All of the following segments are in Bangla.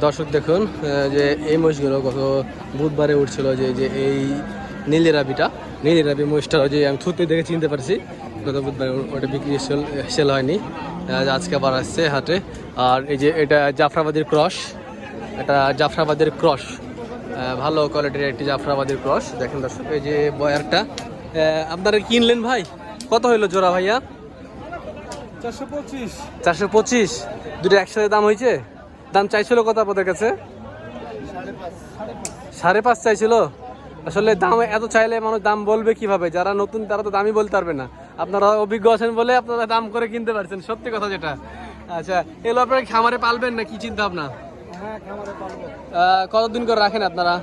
দর্শক দেখুন যে এই মহিষগুলো গত বুধবারে উঠছিল যে যে এই নীলি রাবিটা নীলি রাবি মহিষটা যে আমি থুতে দেখে চিনতে পারছি। গত বুধবারে ওটা বিক্রি সেল সেল হয়নি। আজকে আবার আসছে হাটে। আর এই যে এটা জাফরাবাদের ক্রস এটা জাফরাবাদের ক্রস। ভালো কোয়ালিটির একটি জাফরাবাদের ক্রস। দেখেন দর্শক এই যে বয়ারটা। আপনারা কিনলেন ভাই? কত হইল জোড়া ভাইয়া? চারশো পঁচিশ। চারশো পঁচিশ। দুটো একসাথে দাম হয়েছে? দাম চাইছিল কত আপনাদের কাছে? সাড়ে পাঁচ চাইছিল? আসলে দাম এত চাইলে মানুষ দাম বলবে কীভাবে? যারা নতুন তারা তো দামই বলতে পারবে না। আপনারা অভিজ্ঞ আছেন বলে আপনারা দাম করে কিনতে পারছেন সত্যি কথা যেটা। আচ্ছা এগুলো আপনারা খামারে পালবেন না কি চিন্তা ভাবনা হ্যাঁ কতদিন করে রাখেন আপনারা?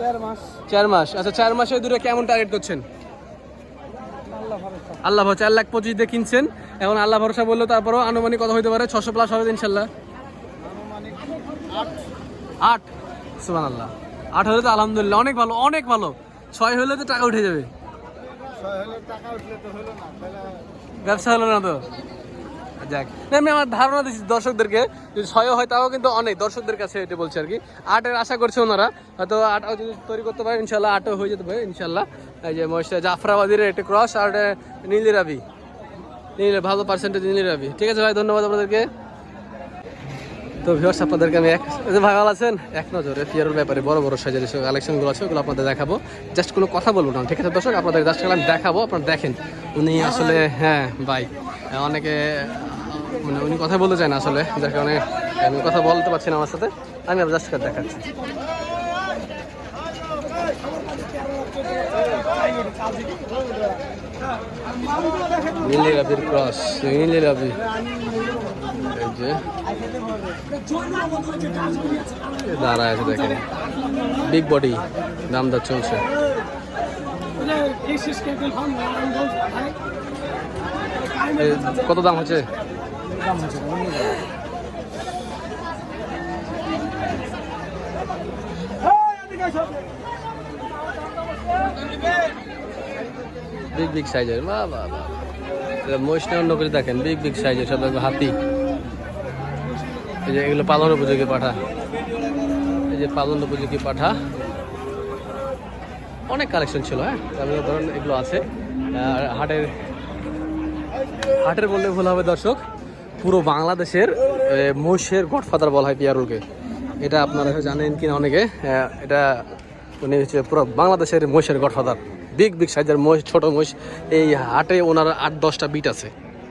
চার মাস। চার মাস। আচ্ছা চার মাসে দূরে কেমন টার্গেট করছেন? আল্লাহ ভরসা এক চার লাখ পঁচিশ দিয়ে কিনছেন। এখন আল্লাহ ভরসা বলল তারপরও আনুমানিক কত হইতে পারে? ছশো প্লাস হবে ইনশাল্লাহ। আট। সুমান সুবান আল্লাহ আট হলে তো আলহামদুলিল্লাহ অনেক ভালো অনেক ভালো। ছয় হলে তো টাকা উঠে যাবে। ব্যবসা হলো না তো? যাক। আমি আমার ধারণা দিচ্ছি দর্শকদেরকে যদি ছয় হয়, তাও কিন্তু অনেক। দর্শকদের কাছে এটা বলছি আর কি। আটের আশা করছে ওনারা। হয়তো আটও যদি তৈরি করতে পারে ইনশাল্লাহ আটও হয়ে যেতে পারে ইনশাল্লাহ এই যে মহিষটা জাফরাবাদির একটা ক্রস আর একটা নীলি ভালো পার্সেন্টেজ নীলি রাবি। ঠিক আছে ভাই, ধন্যবাদ আপনাদেরকে। তো ভিউয়ার্স আপনাদেরকে আমি এক ভাই, ভালো আছেন? এক নজরে ফিয়ারের ব্যাপারে বড় বড় সাইজের যে কালেকশনগুলো আছে, ওগুলো আপনাদের দেখাবো। জাস্ট কোনো কথা বলব না। ঠিক আছে দর্শক আপনাদের জাস্ট আমি দেখাবো, আপনারা দেখেন। উনি আসলে হ্যাঁ ভাই, অনেকে মানে উনি কথা বলতে চায় না আসলে, যার কারণে আমি কথা বলতে পারছি না আমার সাথে। আমি জাস্ট দেখাচ্ছি। নীলি রাবির ক্রস নীলি রাবি এই দাঁড়ায় আছে দেখেন। বিগ বডি দাম দর চলছে। কত দাম হচ্ছে? বিগ বিগ সাইজের বাহ বাহ বাহ মহিষ অন্য করে দেখেন বিগ বিগ সাইজের সব একদম হাতি। এই যে এগুলো পালন উপযোগী পাঠা। এই যে পালন উপযোগী পাঠা। অনেক কালেকশন ছিল হ্যাঁ? ধরুন এগুলো আছে। হাটের হাটের বললে ভুল হবে দর্শক, পুরো বাংলাদেশের মহিষের গডফাদার বলা হয় পিয়ারুলকে। এটা আপনারা জানেন কিনা অনেকে এটা উনি হচ্ছে পুরো বাংলাদেশের মহিষের গডফাদার। বিগ বিগ সাইজের মহিষ, ছোট মহিষ। এই হাটে ওনার আট, দশটা বিট আছে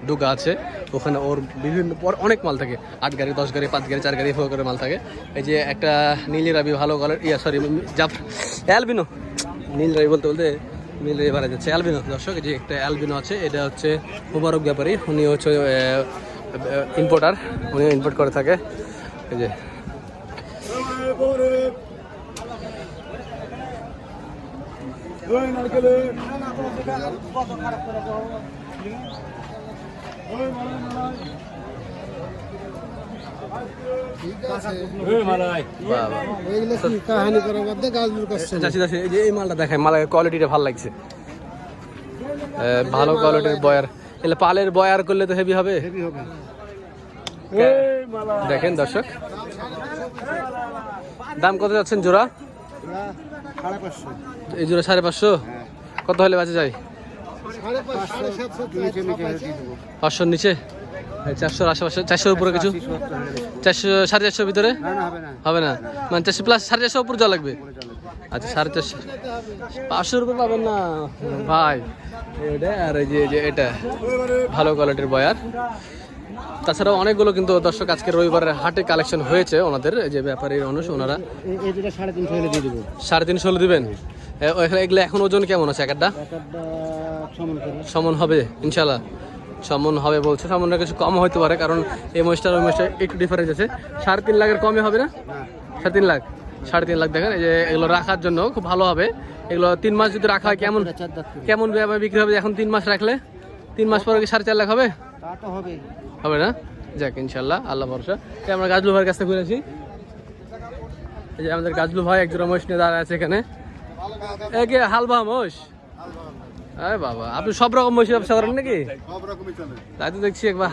ডুগা আছে। ওখানে ওর বিভিন্ন পর অনেক মাল থাকে। আট গাড়ি, দশ গাড়ি, পাঁচ গাড়ি, চার গাড়ি, এভাবে করে মাল থাকে। এই যে একটা নীলি রাবি ভালো কালার ইয়া সরি জাফ, অ্যালবিনো। নীল রাবি বলতে বলতে নীল রাবি বাড়া যাচ্ছে অ্যালবিনো দর্শক যে একটা অ্যালবিনো আছে, এটা হচ্ছে মুবারক ব্যাপারী। উনি হচ্ছে ইম্পোর্টার উনি ইম্পোর্ট করে থাকে। এই যে। বাবা এগুলো কি কাহানি করার মধ্যে গাছগুলো কাছে যাচ্ছি যাচ্ছি এই মালটা দেখায় মালের কোয়ালিটিটা ভালো লাগছে। ভালো কোয়ালিটির বয়ার। এলে পালের বয়ার করলে তো হেভি হবে। দেখেন দর্শক। দাম কত যাচ্ছেন জোড়া? এই জোড়া সাড়ে পাঁচশো? কত হলে বাঁচা যায়? পাঁচশোর নিচে? চারশোর আশেপাশে চারশোর উপরে কিছু? চারশো সাড়ে চারশোর ভিতরে? হবে না। মানে চারশো প্লাস সাড়ে চারশো উপর যাওয়া লাগবে? আচ্ছা সাড়ে চারশো। পাঁচশোর উপর পাবেন না। ভাই এটা আর এই যে এটা ভালো কোয়ালিটির বয়ার। তাছাড়াও অনেকগুলো কিন্তু দর্শক আজকে রবিবারের হাটে কালেকশন হয়েছে ওনাদের যে ব্যাপারীর অনুষ ওনারা। সাড়ে তিনশো হলে দিবেন? এগুলো এখন ওজন কেমন আছে একটা একটা সমন হবে ইনশাল্লাহ সমন হবে বলছে। সমনটা কিছু কম হতে পারে কারণ এই মহিষটার ওই মহিষটা একটু ডিফারেন্স আছে। সাড়ে তিন লাখের কমে হবে না? সাড়ে তিন লাখ? সাড়ে তিন লাখ দেখেন এই যে এগুলো রাখার জন্য খুব ভালো হবে। এগুলো তিন মাস যদি রাখা হয় কেমন। কেমন ব্যাপারে বিক্রি হবে? এখন তিন মাস রাখলে? তিন মাস পরে কি সাড়ে চার লাখ হবে? হবে না? যাক ইনশাল্লাহ আল্লাহ ভরসা। এই আমরা গাজলু ভাইয়ের কাছ থেকে ঘুরেছি এই যে আমাদের গাজলু ভাই একজোড়া মহিষ নিয়ে দাঁড়ায় আছে এখানে। এ কি হালবা মোষ আরে বাবা আপনি সব রকম ব্যবসা করেন নাকি? সব রকমই চলে। তাই তো দেখছি একবার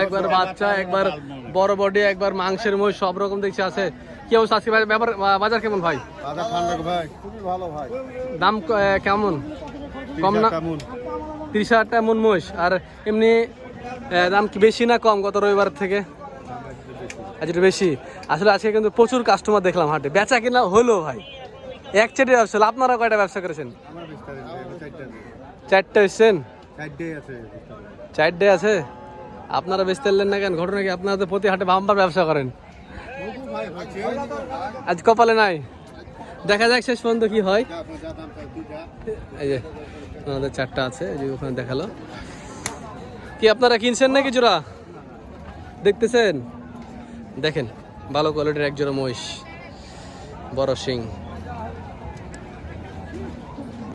একবার বাচ্চা একবার বড় বডি একবার মাংসের সব রকম দেখছি আছে। কি অবস্থা আজকে বাজার- ব্যাপার বাজার কেমন ভাই? আদা ঠান্ডা ভাই খুবই ভালো ভাই। দাম কেমন? কম না? কেমন তিরিশ হাজার টাকা মন মহিষ। আর এমনি দাম কি বেশি না কম গত রবিবার থেকে? আজ একটু বেশি। আসলে আজকে কিন্তু প্রচুর কাস্টমার দেখলাম হাটে। বেচা কিনা হলো ভাই। এক চেটে ব্যবসা। আপনারা কয়টা ব্যবসা করেছেন? চারটা এসছেন চারটে আছে আপনারা বেচতে পারলেন না কেন? ঘটনা কি? আপনারা তো প্রতি হাটে বাম্পার ব্যবসা করেন। আজ কপালে নাই। দেখা যাক শেষ পর্যন্ত কি হয়। এই যে আমাদের চারটা আছে এই যে ওখানে দেখাল। কি আপনারা কিনছেন নাকি জোড়া? দেখতেছেন? দেখেন ভালো কোয়ালিটির এক জোড়া মহিষ। বড় সিং